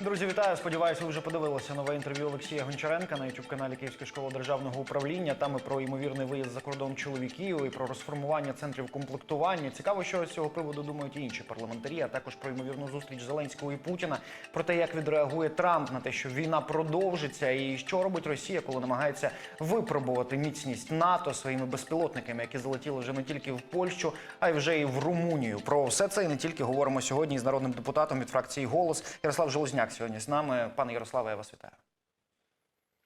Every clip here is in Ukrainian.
Друзі, вітаю! Сподіваюся, ви вже подивилися нове інтерв'ю Олексія Гончаренка на youtube каналі Київської школи державного управління. Там і про ймовірний виїзд за кордон чоловіків, і про розформування центрів комплектування. Цікаво, що з цього приводу думають і інші парламентарі, а також про ймовірну зустріч Зеленського і Путіна, про те, як відреагує Трамп на те, що війна продовжиться, і що робить Росія, коли намагається випробувати міцність НАТО своїми безпілотниками, які залетіли вже не тільки в Польщу, а й вже і в Румунію. Про все це і не тільки говоримо сьогодні з народним депутатом від фракції Голос Ярослав Железняк сьогодні з нами. Пане Ярославе, я вас вітаю.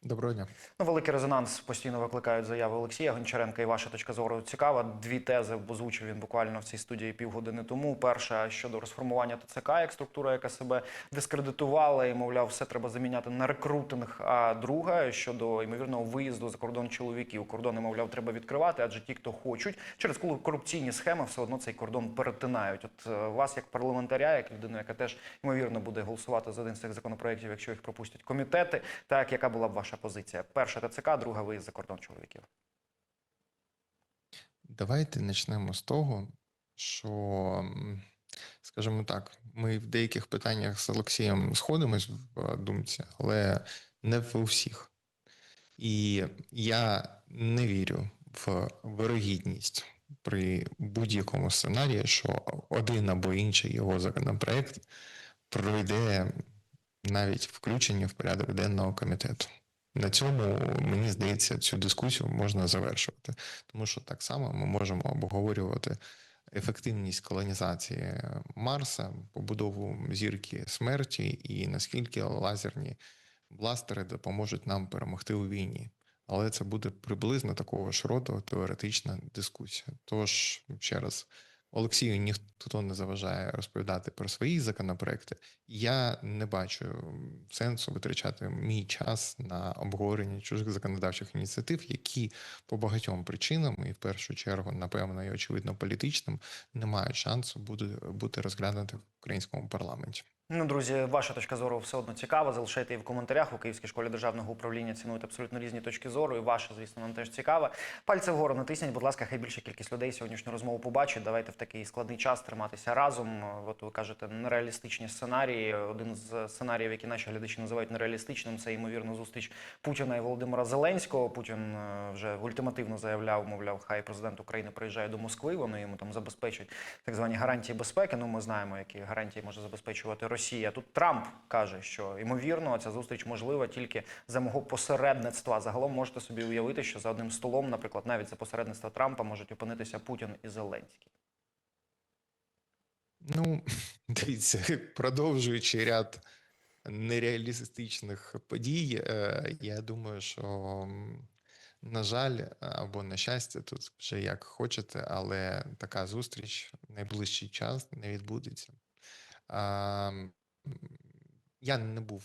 Доброго дня. Ну, великий резонанс постійно викликають заяви Олексія Гончаренка. І ваша точка зору цікава. Дві тези озвучив він буквально в цій студії півгодини тому. Перша щодо розформування ТЦК як структура, яка себе дискредитувала, і мовляв, все треба заміняти на рекрутинг. А друга щодо ймовірного виїзду за кордон чоловіків. Кордони, мовляв, треба відкривати, адже ті, хто хочуть, через корупційні схеми все одно цей кордон перетинають. От е, вас, як парламентаря, як людину, яка теж ймовірно буде голосувати за один з цих законопроєктів, якщо їх пропустять комітети. Так, яка була б ваша позиція? Перша ТЦК, друга виїзд за кордон чоловіків. Давайте почнемо з того, що, скажімо так, ми в деяких питаннях з Олексієм сходимось в думці, але не в усіх. І я не вірю в вирогідність при будь-якому сценарії, що один або інший його законопроект пройде навіть включення в порядок денного комітету. На цьому, мені здається, цю дискусію можна завершувати, тому що так само ми можемо обговорювати ефективність колонізації Марса, побудову зірки смерті і наскільки лазерні бластери допоможуть нам перемогти у війні. Але це буде приблизно такого ж роду теоретична дискусія. Тож, ще раз, Олексію ніхто не заважає розповідати про свої законопроекти. Я не бачу сенсу витрачати мій час на обговорення чужих законодавчих ініціатив, які по багатьом причинам, і в першу чергу, напевно, і очевидно політичним, не мають шансу бути, розглянути в українському парламенті. Ну, друзі, ваша точка зору все одно цікава. Залишайте її в коментарях. У Київській школі державного управління цінують абсолютно різні точки зору. І ваша, звісно, нам теж цікава. Пальце вгору натисніть, будь ласка, хай більша кількість людей сьогоднішню розмову побачить. Давайте в такий складний час триматися разом. От ви кажете, нереалістичні сценарії. Один з сценаріїв, які наші глядачі називають нереалістичним, це ймовірно зустріч Путіна і Володимира Зеленського. Путін е, вже ультимативно заявляв, мовляв, хай президент України приїжджає до Москви. Вони йому там забезпечать так звані гарантії безпеки. Ну, ми знаємо, які гарантії може забезпечувати Росія. Тут Трамп каже, що ймовірно ця зустріч можлива тільки за мого посередництва. Загалом можете собі уявити, що за одним столом, наприклад, навіть за посередництва Трампа можуть опинитися Путін і Зеленський. Ну, дивіться, продовжуючи ряд нереалістичних подій, е, я думаю, що, на жаль, або на щастя, тут вже як хочете, але така зустріч в найближчий час не відбудеться. Я не був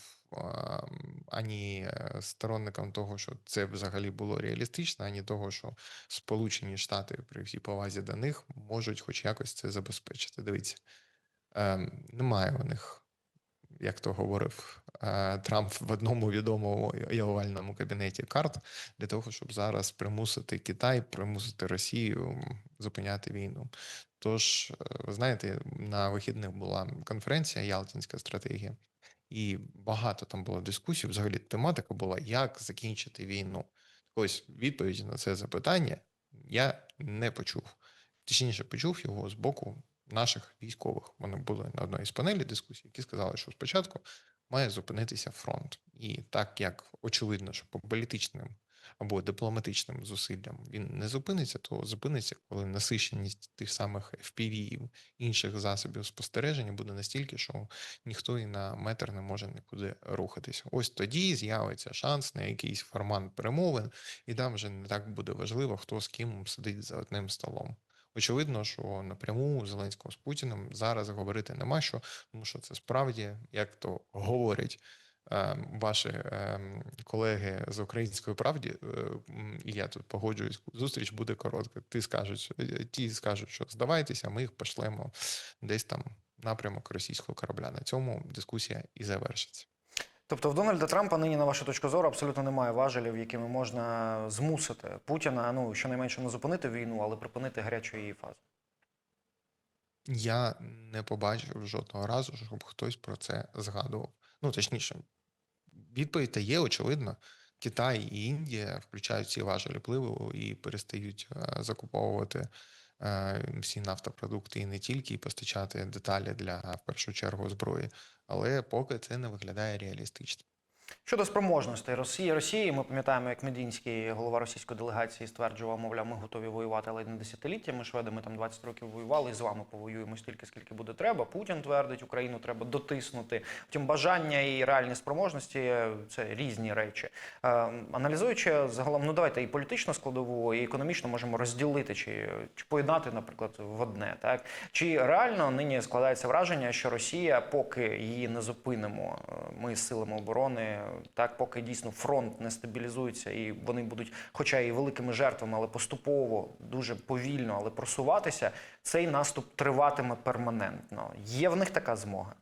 ані е, сторонником того, що це взагалі було реалістично, ані того, що Сполучені Штати при всій повазі до них можуть хоч якось це забезпечити. Дивіться, ем, немає у них, як то говорив е, Трамп в одному відомому і овальному кабінеті карт для того, щоб зараз примусити Китай, примусити Росію зупиняти війну. Тож, е, ви знаєте, на вихідних була конференція Ялтинська стратегія, і багато там було дискусій. Взагалі тематика була, як закінчити війну. Ось відповіді на це запитання я не почув. Точніше, почув його з боку наших військових. Вони були на одній з панелі дискусії, які сказали, що спочатку має зупинитися фронт. І так як очевидно, що по політичним або дипломатичним зусиллям він не зупиниться, то зупиниться, коли насиченість тих самих FPV, інших засобів спостереження буде настільки, що ніхто і на метр не може нікуди рухатися. Ось тоді з'явиться шанс на якийсь формат перемовин, і там вже не так буде важливо, хто з ким сидить за одним столом. Очевидно, що напряму Зеленського з Путіним зараз говорити нема що, тому що це справді, як то говорять ваші е, колеги з української правді, е, і я тут погоджуюсь, зустріч буде коротка. Ти скажуть, е, ті скажуть, що здавайтеся, ми їх пошлемо десь там напрямок російського корабля. На цьому дискусія і завершиться. Тобто в Дональда Трампа нині, на вашу точку зору, абсолютно немає важелів, якими можна змусити Путіна, ну щонайменше не зупинити війну, але припинити гарячу її фазу. Я не побачив жодного разу, щоб хтось про це згадував. Ну, точніше, відповідь та є, очевидно. Китай і Індія включають ці важелі впливу і перестають е, закуповувати е, всі нафтопродукти і не тільки, і постачати деталі для в першу чергу зброї. Але поки це не виглядає реалістично. Щодо спроможностей Росії, Росії, ми пам'ятаємо, як Медінський, голова російської делегації, стверджував, мовляв, ми готові воювати, але не десятиліттями. Шведи ми там 20 років воювали і з вами повоюємо стільки, скільки буде треба. Путін твердить, Україну треба дотиснути. Втім, бажання і реальні спроможності це різні речі. Е, аналізуючи загалом, ну давайте і політичну складову, і економічно можемо розділити чи, чи поєднати, наприклад, в одне. Так чи реально нині складається враження, що Росія, поки її не зупинимо, е, ми силами оборони, так поки дійсно фронт не стабілізується, і вони будуть, хоча і великими жертвами, але поступово дуже повільно, але просуватися, цей наступ триватиме перманентно. Є в них така змога.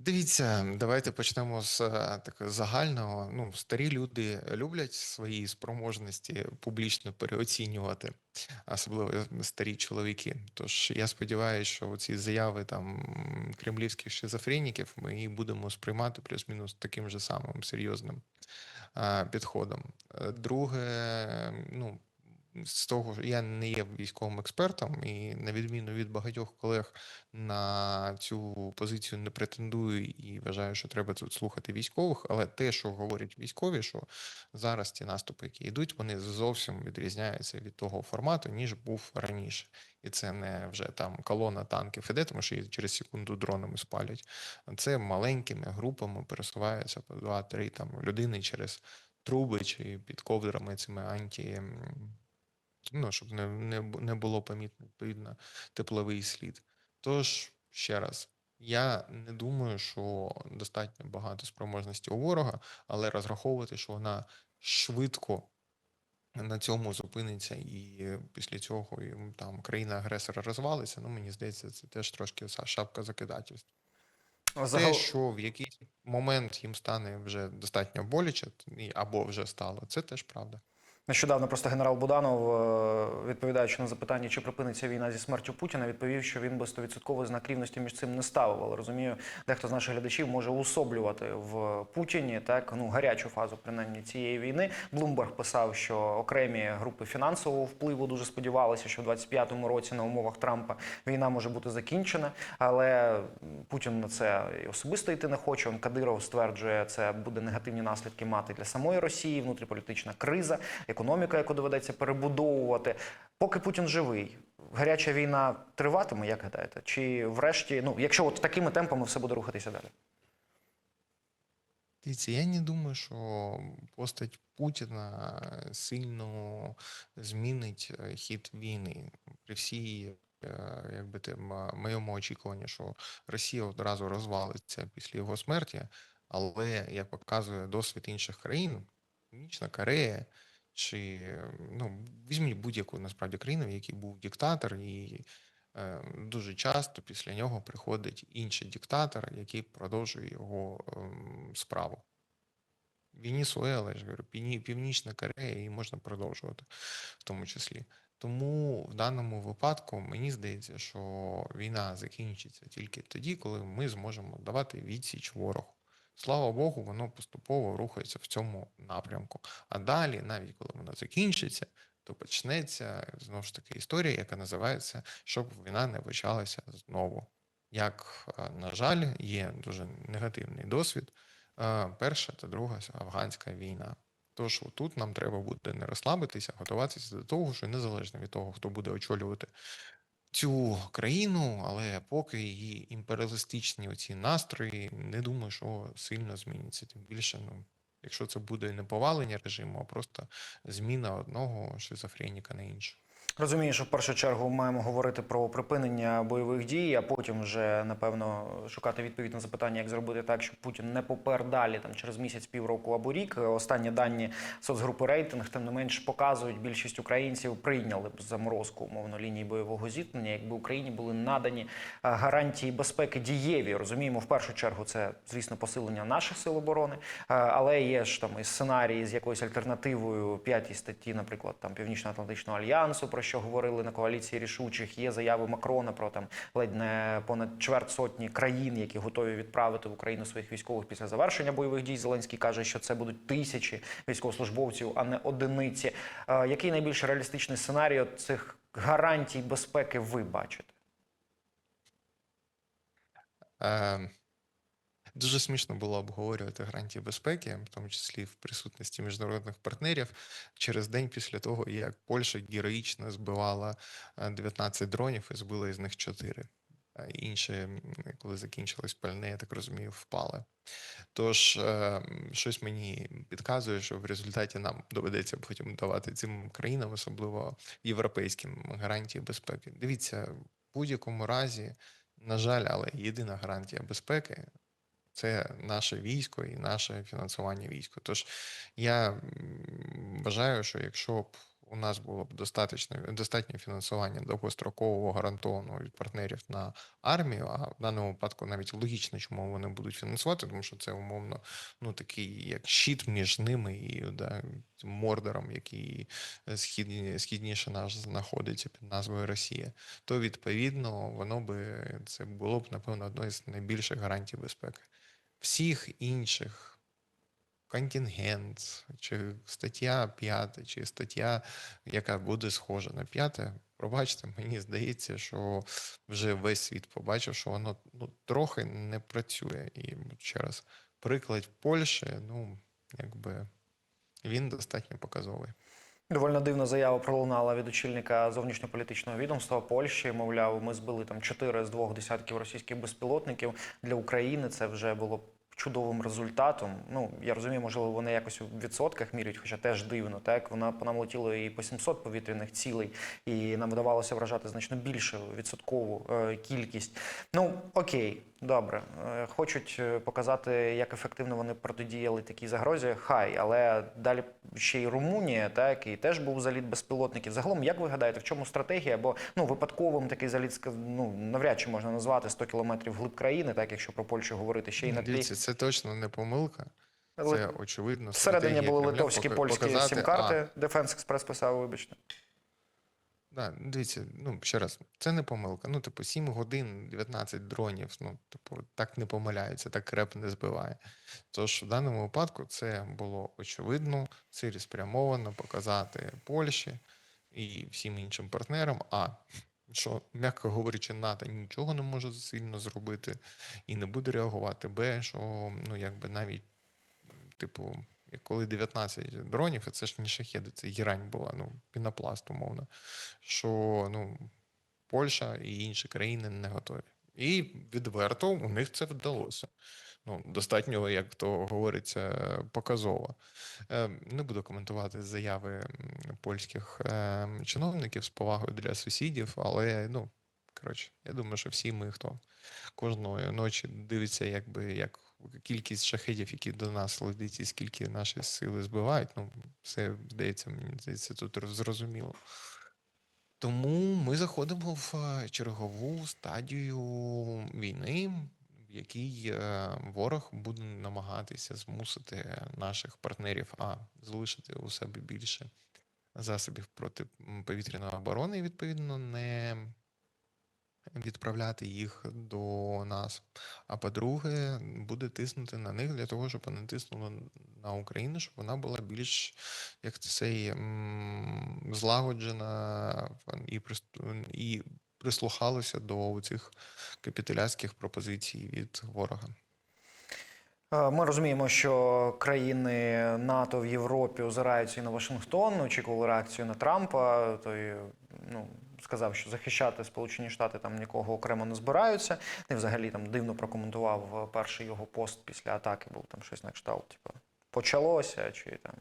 Дивіться, давайте почнемо з е, такого загального. Ну, старі люди люблять свої спроможності публічно переоцінювати, особливо старі чоловіки. Тож я сподіваюся, що ці заяви там кремлівських шизофреніків ми і будемо сприймати плюс-мінус таким же самим серйозним а, підходом. Е, Друге, ну. З того я не є військовим експертом, і на відміну від багатьох колег на цю позицію не претендую і вважаю, що треба тут слухати військових. Але те, що говорять військові, що зараз ті наступи, які йдуть, вони зовсім відрізняються від того формату, ніж був раніше. І це не вже там колона танків іде, тому що їх через секунду дронами спалять. Це маленькими групами пересуваються по 2-3 там людини через труби чи під ковдрами цими анті. Ну, щоб не, не, не було помітно відповідно тепловий слід. Тож, ще раз, я не думаю, що достатньо багато спроможності у ворога, але розраховувати, що вона швидко на цьому зупиниться, і після цього і, там країна-агресора розвалиться, ну мені здається, це теж трошки шапка закидательства. Те, що в якийсь момент їм стане вже достатньо боляче, або вже стало, це теж правда. Нещодавно просто генерал Буданов, е, відповідаючи на запитання, чи припиниться війна зі смертю Путіна, відповів, що він би стовідсотково знак рівності між цим не ставив. Але розумію, дехто з наших глядачів може усоблювати в Путіні так ну гарячу фазу принаймні цієї війни. Блумберг писав, що окремі групи фінансового впливу дуже сподівалися, що в 25-му році на умовах Трампа війна може бути закінчена. Але Путін на це особисто йти не хоче. Он Кадиров стверджує, це буде негативні наслідки мати для самої Росії, внутріполітична криза, економіка, яку доведеться перебудовувати. Поки Путін живий, гаряча війна триватиме, як гадаєте? Чи врешті, ну якщо от такими темпами все буде рухатися далі? Дивіться, я не думаю, що постать Путіна сильно змінить е, хід війни при всій, е, якби тим е, моєму очікуванні, що Росія одразу розвалиться після його смерті, але як показує досвід інших країн, Північна Корея. Чи е, ну візьміть будь-яку насправді країну, в якій був диктатор, і е, дуже часто після нього приходить інший диктатор, який продовжує його ем, справу. Венесуела, я ж говорю, Півні- Північна Корея, і можна продовжувати в тому числі. Тому в даному випадку мені здається, що війна закінчиться тільки тоді, коли ми зможемо давати відсіч ворогу. Слава Богу, воно поступово рухається в цьому напрямку. А далі, навіть коли воно закінчиться, то почнеться знову ж таки історія, яка називається Щоб війна не почалася знову. Як, е, на жаль, є дуже негативний досвід. Е, Перша та друга афганська війна. Тож тут нам треба буде не розслабитися, готуватися до того, що незалежно від того, хто буде очолювати цю країну, але поки її імперіалістичні оці настрої, не думаю, що сильно зміняться. Тим більше, ну, якщо це буде не повалення режиму, а просто зміна одного шизофреніка на іншого. Розумію, що в першу чергу маємо говорити про припинення бойових дій, а потім вже напевно шукати відповідь на запитання, як зробити так, щоб Путін не попер далі там через місяць, півроку або рік. Останні дані соцгрупи рейтинг, тим не менш, показують, більшість українців прийняли б заморозку умовно лінії бойового зіткнення, якби Україні були надані е, гарантії безпеки дієві. Розуміємо, в першу чергу це звісно посилення наших сил оборони, е, але є ж там і сценарії з якоюсь альтернативою п'ятій статті, наприклад, там Північно-Атлантичного альянсу, про що говорили на коаліції рішучих. Є заяви Макрона про там ледь не понад чверть сотні країн, які готові відправити в Україну своїх військових після завершення бойових дій. Зеленський каже, що це будуть тисячі військовослужбовців, а не одиниці. Е, Який найбільш реалістичний сценарій цих гарантій безпеки ви бачите? Е, Дуже смішно було обговорювати гарантії безпеки, в тому числі в присутності міжнародних партнерів, через день після того, як Польща героїчно збивала е, 19 дронів і збила із них 4. А Інші, коли закінчилось пальне, я так розумію, впали. Тож е, щось мені підказує, що в результаті нам доведеться потім давати цим країнам, особливо європейським, гарантії безпеки. Дивіться, в будь-якому разі, на жаль, але єдина гарантія безпеки це наше військо і наше фінансування війська. Тож я вважаю, що якщо б у нас було б достатньо, достатньо фінансування довгострокового гарантованого від партнерів на армію, а в даному випадку навіть логічно, чому вони будуть фінансувати, тому що це умовно ну такий як щит між ними і да, цим мордором, який східні, східніше нас знаходиться під назвою Росія, то відповідно воно би це було б напевно одною з найбільших гарантій безпеки всіх інших контингент, чи стаття 5, чи стаття, яка буде схожа на 5, пробачте, мені здається, що вже весь світ побачив, що воно ну, трохи не працює. І от ще раз, приклад Польщі, ну, якби він достатньо показовий. Довольно дивна заява пролунала від очільника зовнішньополітичного відомства Польщі. Мовляв, ми збили там чотири з двох десятків російських безпілотників для України. Це вже було чудовим результатом. Ну я розумію, можливо, вони якось у відсотках міряють, хоча теж дивно. Так вона по нам летіло і по 700 повітряних цілей, і нам вдавалося вражати значно більшу відсоткову е, кількість. Ну окей, добре. Е, хочуть е, показати, як ефективно вони протидіяли такій загрозі. Хай, але далі ще й Румунія, так і теж був заліт безпілотників. Загалом, як ви гадаєте, в чому стратегія? Бо ну випадковим такий заліт ну навряд чи можна назвати 100 кілометрів глиб країни, так якщо про Польщу говорити ще й на тлі. Це точно не помилка. Це очевидно. Всередині були литовські польські сім-карти. Дефенс Експрес писав, вибачте. Да, дивіться, ну ще раз, це не помилка. Ну, типу, 7 годин 19 дронів. Ну, типу, так не помиляється, так реп не збиває. Тож в даному випадку це було очевидно, цілеспрямовано показати Польщі і всім іншим партнерам. А що, м'яко говорячи, НАТО нічого не може сильно зробити і не буде реагувати. Б, що ну якби навіть, типу, коли 19 дронів, і це ж не шахеди, це герань була, ну, пінопласт, умовно що ну, Польща і інші країни не готові. І відверто у них це вдалося. Ну, достатньо, як то говориться, показово. Е, Не буду коментувати заяви польських е, чиновників з повагою для сусідів, але ну, коротше, я думаю, що всі ми, хто кожної ночі дивиться, якби як кількість шахедів, які до нас летить, і скільки наші сили збивають, ну, все здається, мені здається, тут зрозуміло. Тому ми заходимо в е, чергову стадію війни, в якій е, ворог буде намагатися змусити наших партнерів а залишити у себе більше засобів протиповітряної оборони, і відповідно не відправляти їх до нас. А по-друге, буде тиснути на них для того, щоб вони тиснули на Україну, щоб вона була більш як це злагоджена і і прислухалася до цих капітуляцьких пропозицій від ворога. Е, Ми розуміємо, що країни НАТО в Європі озираються і на Вашингтон, очікували реакцію на Трампа. Той ну сказав, що захищати Сполучені Штати там нікого окремо не збираються. І взагалі там дивно прокоментував е, перший його пост після атаки. Був там щось на кшталт, типу, почалося, чи там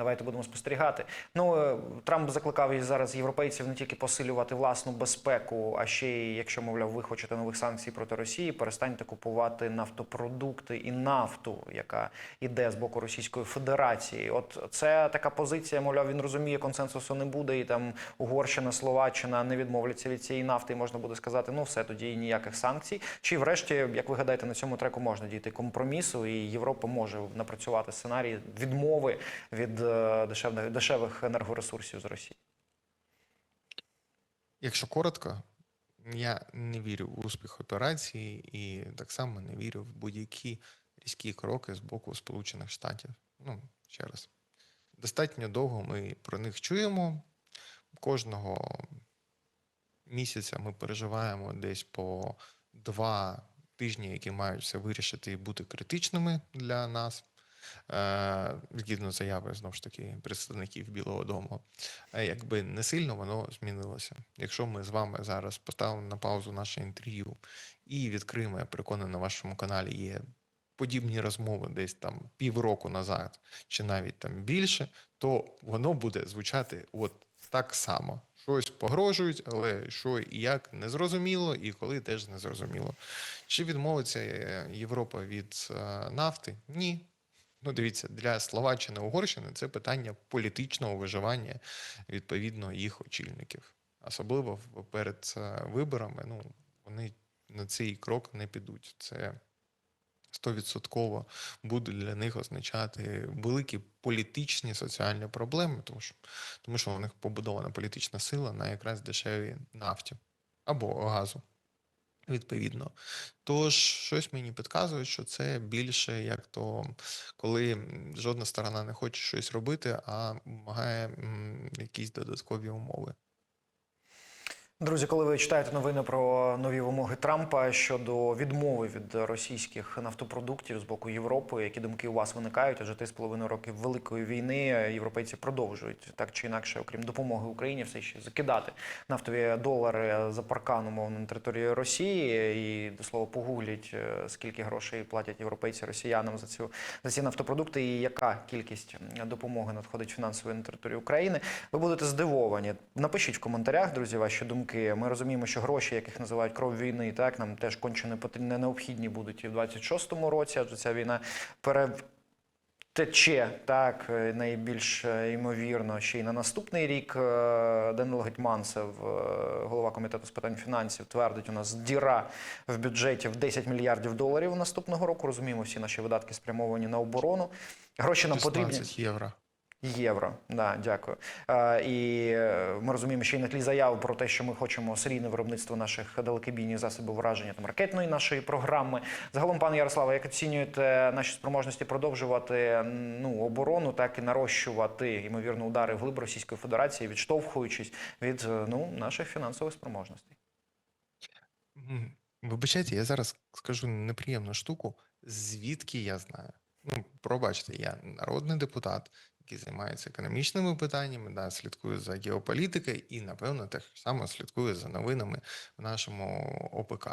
давайте будемо спостерігати. Ну е, Трамп закликав і зараз європейців не тільки посилювати власну безпеку, а ще й, якщо мовляв, ви хочете нових санкцій проти Росії, перестаньте купувати нафтопродукти і нафту, яка іде з боку Російської Федерації. От це така позиція, мовляв, він розуміє, консенсусу не буде, і там Угорщина, Словаччина не відмовляться від цієї нафти, і можна буде сказати, ну все тоді і ніяких санкцій. Чи врешті, як ви гадаєте, на цьому треку можна дійти компромісу, і Європа може напрацювати сценарій відмови від е, дешевних дешевих енергоресурсів з Росії? Якщо коротко, я не вірю в успіх операції і так само не вірю в будь-які різкі кроки з боку Сполучених Штатів. Ну, ще раз. Достатньо довго ми про них чуємо. Кожного місяця ми переживаємо десь по два тижні, які мають все вирішити і бути критичними для нас. Е, Згідно заяви, знову ж таки, представників Білого Дому. Якби не сильно воно змінилося. Якщо ми з вами зараз поставимо на паузу наше інтерв'ю і відкриємо, я переконаний, на вашому каналі є подібні розмови десь там півроку назад, чи навіть там більше, то воно буде звучати от так само. Щось погрожують, але що і як не зрозуміло, і коли теж не зрозуміло. Чи відмовиться е, Європа від е, нафти? Ні. Ну, дивіться, для Словаччини Угорщини це питання політичного виживання відповідно їх очільників. Особливо перед е, виборами, ну, вони на цей крок не підуть. Це стовідсотково буде для них означати великі політичні соціальні проблеми, тому що, тому що у них побудована політична сила на якраз дешевій нафті або газу. Відповідно, тож щось мені підказує, що це більше як то, коли жодна сторона не хоче щось робити, а вимагає якісь додаткові умови. Друзі, коли ви читаєте новини про нові вимоги Трампа щодо відмови від російських нафтопродуктів з боку Європи, які думки у вас виникають? Адже три з половиною роки великої війни європейці продовжують так чи інакше, окрім допомоги Україні, все ще закидати нафтові долари за паркан умовно на території Росії. І до слова погугліть, е, скільки грошей платять європейці росіянам за цю за ці нафтопродукти, і яка кількість допомоги надходить фінансової на територію України. Ви будете здивовані. Напишіть в коментарях, друзі, ваші думки. Ми розуміємо, що гроші, яких називають кров війни, так нам теж конче не потрібні, необхідні будуть і в 26-му році, адже ця війна пере. Тече так е, найбільш е, ймовірно ще й на наступний рік. Е, Данило Гетьманцев, голова комітету з питань фінансів, твердить, у нас діра в бюджеті в 10 мільярдів доларів наступного року. Розуміємо, всі наші видатки спрямовані на оборону. Гроші нам потрібні. євро. Євро, да, дякую. Е, і е, ми розуміємо, ще й на тлі заяв про те, що ми хочемо серійне виробництво наших далекобійних засобів враження там ракетної нашої програми. Загалом, пане Ярославе, як оцінюєте наші спроможності продовжувати ну оборону, так і нарощувати ймовірно удари вглиб Російської Федерації, відштовхуючись від е, ну наших фінансових спроможностей? Вибачайте, я зараз скажу неприємну штуку. Звідки я знаю? Ну, пробачте, я народний депутат, який займається економічними питаннями, да, слідкую за геополітикою і, напевно, так само слідкую за новинами в нашому ОПК.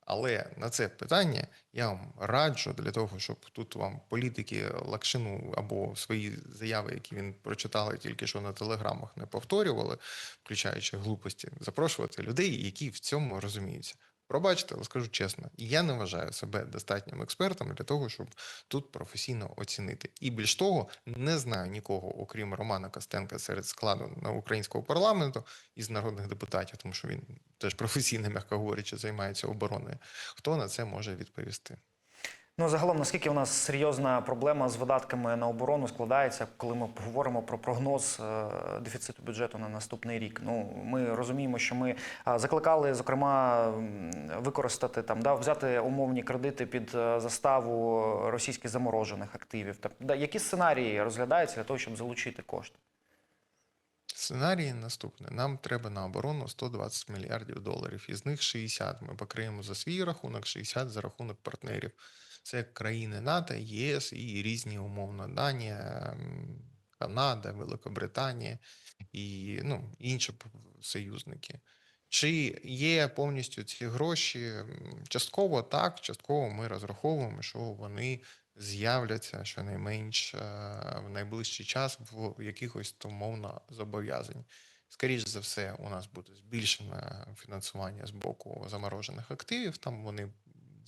Але на це питання я вам раджу для того, щоб тут вам політики Лакшину або свої заяви, які він прочитали тільки що на телеграмах, не повторювали, включаючи глупості, запрошувати людей, які в цьому розуміються. Пробачте, але скажу чесно, я не вважаю себе достатнім експертом для того, щоб тут професійно оцінити. І більш того, не знаю нікого, окрім Романа Костенка, серед складу на українського парламенту із народних депутатів, тому що він теж професійно, м'яко говорячи, займається обороною. Хто на це може відповісти? Ну, загалом, наскільки у нас серйозна проблема з видатками на оборону складається, коли ми говоримо про прогноз е, дефіциту бюджету на наступний рік. Ну, ми розуміємо, що ми е, закликали, зокрема, використати там, да, взяти умовні кредити під е, заставу російських заморожених активів. Так, да, які сценарії розглядаються для того, щоб залучити кошти? Сценарій наступний. Нам треба на оборону 120 мільярдів доларів. Із них 60 ми покриємо за свій рахунок, 60 за рахунок партнерів. Це країни НАТО, ЄС і різні умовно Данія, Канада, Великобританія і ну, інші союзники. Чи є повністю ці гроші? Частково так, частково ми розраховуємо, що вони з'являться щонайменш е, в найближчий час в якихось умовно зобов'язань. Скоріше за все, у нас буде збільшене фінансування з боку заморожених активів. Там вони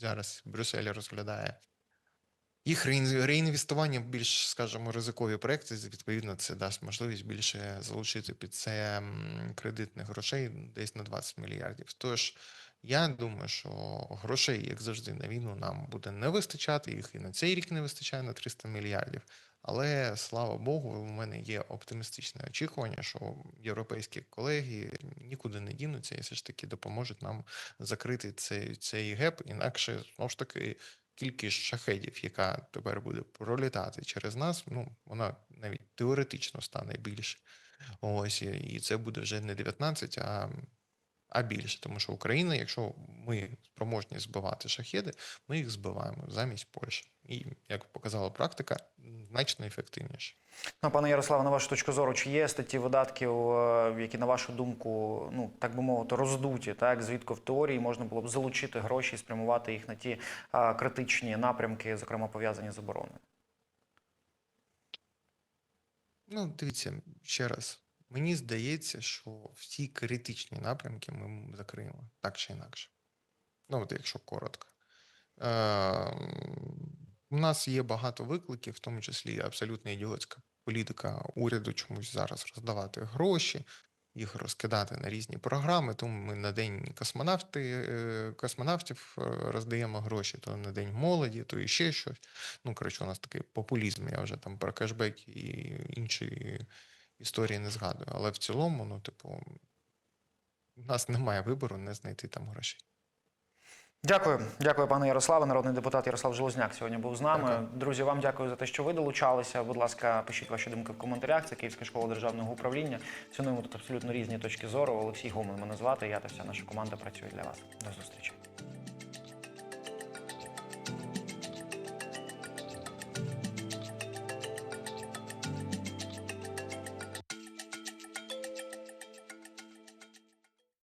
зараз Брюссель розглядає їх реін- реінвестування більш, скажімо, ризикові проекти. Відповідно, це дасть можливість більше залучити під це кредитних грошей десь на 20 мільярдів. Тож я думаю, що грошей, як завжди, на війну нам буде не вистачати. Їх і на цей рік не вистачає на 300 мільярдів. Але слава Богу, у мене є оптимістичне очікування, що європейські колеги нікуди не дінуться і все ж таки допоможуть нам закрити цей, цей геп. Інакше знову ж таки кількість шахедів, яка тепер буде пролітати через нас, ну вона навіть теоретично стане більше. Ось і- це буде вже не 19, а, а більше. Тому що Україна, якщо ми спроможні збивати шахеди, ми їх збиваємо замість Польщі. І як показала практика, значно ефективніше. Ну, пане Ярославе, на вашу точку зору, чи є статті видатків, е, які, на вашу думку, ну так би мовити, роздуті, так звідки в теорії можна було б залучити гроші і спрямувати їх на ті а, критичні напрямки, зокрема пов'язані з обороною? Ну, дивіться, ще раз. Мені здається, що всі критичні напрямки ми закриємо так чи інакше. Ну, от якщо коротко. Е, у нас є багато викликів, в тому числі абсолютно ідіотська політика уряду чомусь зараз роздавати гроші, їх розкидати на різні програми. Тому ми на день космонавти, е, космонавтів е, роздаємо гроші, то на день молоді, то і ще щось. Ну, коротше, у нас такий популізм. Я вже там про кешбек і інші історії не згадую. Але в цілому, ну, типу, у нас немає вибору не знайти там грошей. Дякую, дякую, пане Ярославе. Народний депутат Ярослав Желозняк сьогодні був з нами. Дякую. Друзі, вам дякую за те, що ви долучалися. Будь ласка, пишіть ваші думки в коментарях. Це Київська школа державного управління. Цінуємо тут абсолютно різні точки зору. Олексій Гомен мене звати. Я та вся наша команда працює для вас. До зустрічі.